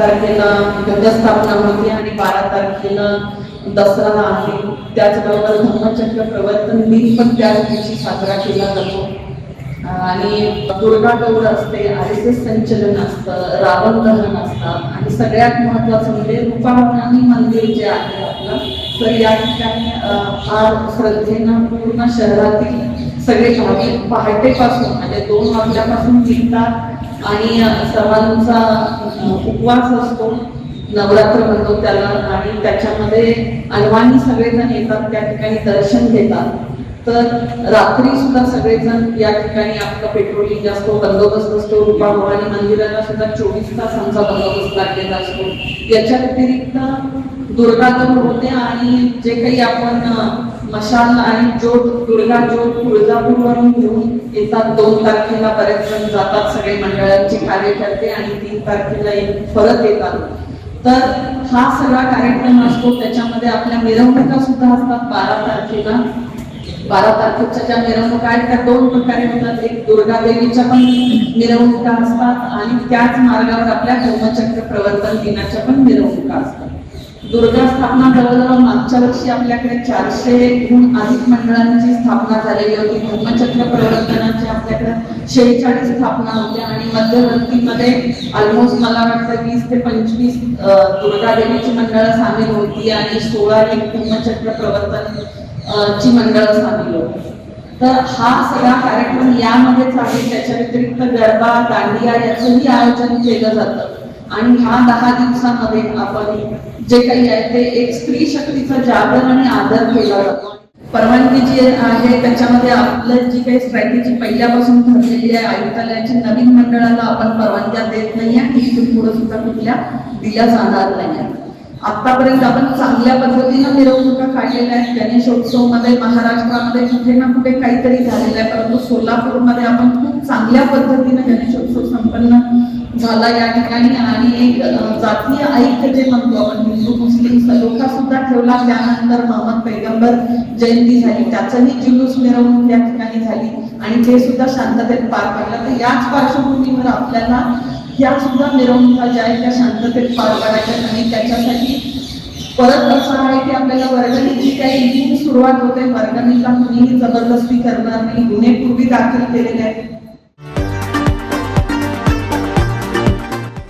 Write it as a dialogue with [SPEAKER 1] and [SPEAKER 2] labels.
[SPEAKER 1] तारखेला घटस्थापना होती आणि बारा तारखेला दसरा आहे. त्याचबरोबर धर्मचक्र प्रवर्तन दिन पण त्याच दिवशी साजरा केला जातो. आणि दुर्गा गौर असते आर एस एस संचलन असतं रावण दहन असतात आणि सगळ्यात महत्वाचं म्हणजे रूपावणानी मंदिर जे आहे आपलं तर या ठिकाणी फार श्रद्धेनं पूर्ण शहरातील सगळे भाविक पहाटेपासून म्हणजे दोन वाजल्यापासून निघतात आणि सर्वांचा उपवास असतो. नवरात्र म्हणतो त्याला. आणि त्याच्यामध्ये अनवाणी सगळेजण येतात त्या ठिकाणी दर्शन घेतात. तर रात्री सुद्धा सगळेजण या ठिकाणी आपलं पेट्रोलिंग असतो बंदोबस्त असतो. रुपा भवानी मंदिराला सुद्धा चोवीस तास आमचा बंदोबस्त लागलेला असतो. याच्या व्यतिरिक्त दुर्गा होते आणि जे काही आपण मशाल आणि ज्योत दुर्गा ज्योत तुळजापूरवरून घेऊन येतात. दोन तारखेला बरेच जण जातात सगळे मंडळांचे कार्यकर्ते आणि तीन तारखेला परत येतात. तर हा सगळा कार्यक्रम असतो. त्याच्यामध्ये आपल्या मिरवणुका सुद्धा असतात बारा तारखेला. बारा तारखेच्या ज्या मिरवणुका आहेत त्या दोन प्रकारे होतात. एक दुर्गा देवीच्या पण मिरवणुका असतात आणि त्याच मार्गावर आपल्या धर्मचक्र प्रवर्तन दिनाच्या पण मिरवणुका असतात. दुर्गा स्थापना जवळजवळ मागच्या वर्षी आपल्याकडे चारशे गुण अधिक मंडळांची स्थापना झालेली होती. धर्मचक्र प्रवर्तनाची आपल्याकडे शेहेचाळीस स्थापना होत्या आणि मध्यवर्तीमध्ये ऑलमोस्ट मला वाटतं वीस ते पंचवीस दुर्गा देवीची मंडळं सामील होती आणि सोळा एक धर्मचक्र प्रवर्तन ची मंडळं सामील होती. तर हा सगळा कार्यक्रम यामध्येच आहे. त्याच्या व्यतिरिक्त गरबा दांडिया याचंही आयोजन केलं जातं. आणि ह्या दहा दिवसामध्ये आपण जे काही आहे ते एक स्त्री शक्तीचं जागरण आणि आदर केला जातो. परवानगी जी आहे त्याच्यामध्ये आपलं जी काही स्ट्रॅटेजी पहिल्यापासून ठरलेली आहे आयुक्तालयाची नवीन मंडळाला आपण परवानग्या देत नाही आणि इथून पुढे सुद्धा कुठल्या दिल्या जाणार नाही आतापर्यंत आपण चांगल्या पद्धतीनं मिरवणुका काढलेल्या आहेत. गणेशोत्सवमध्ये महाराष्ट्रामध्ये कुठे ना कुठे काहीतरी झालेलं आहे परंतु सोलापूरमध्ये आपण खूप चांगल्या पद्धतीनं गणेशोत्सव संपन्न झाला या ठिकाणी आणि एक जातीय ऐक्य जे म्हणतो आपण हिंदू मुस्लिम सलोखा सुद्धा ठेवला. त्यानंतर मोहम्मद पैगंबर जयंती झाली. त्याचाही जुलूस मिरवणूक या ठिकाणी झाली. आणि ते सुद्धा शांततेत पार पडलं. तर याच पार्श्वभूमीवर आपल्याला या सुद्धा मिरवणुका ज्या आहेत त्या शांततेत पार पाडायच्या आणि त्याच्यासाठी परत असं आहे की आपल्याला वर्गणीची काही इथून सुरुवात होते. वर्गणीला कुणीही जबरदस्ती करणार नाही. गुन्हे पूर्वी दाखल केलेले आहेत.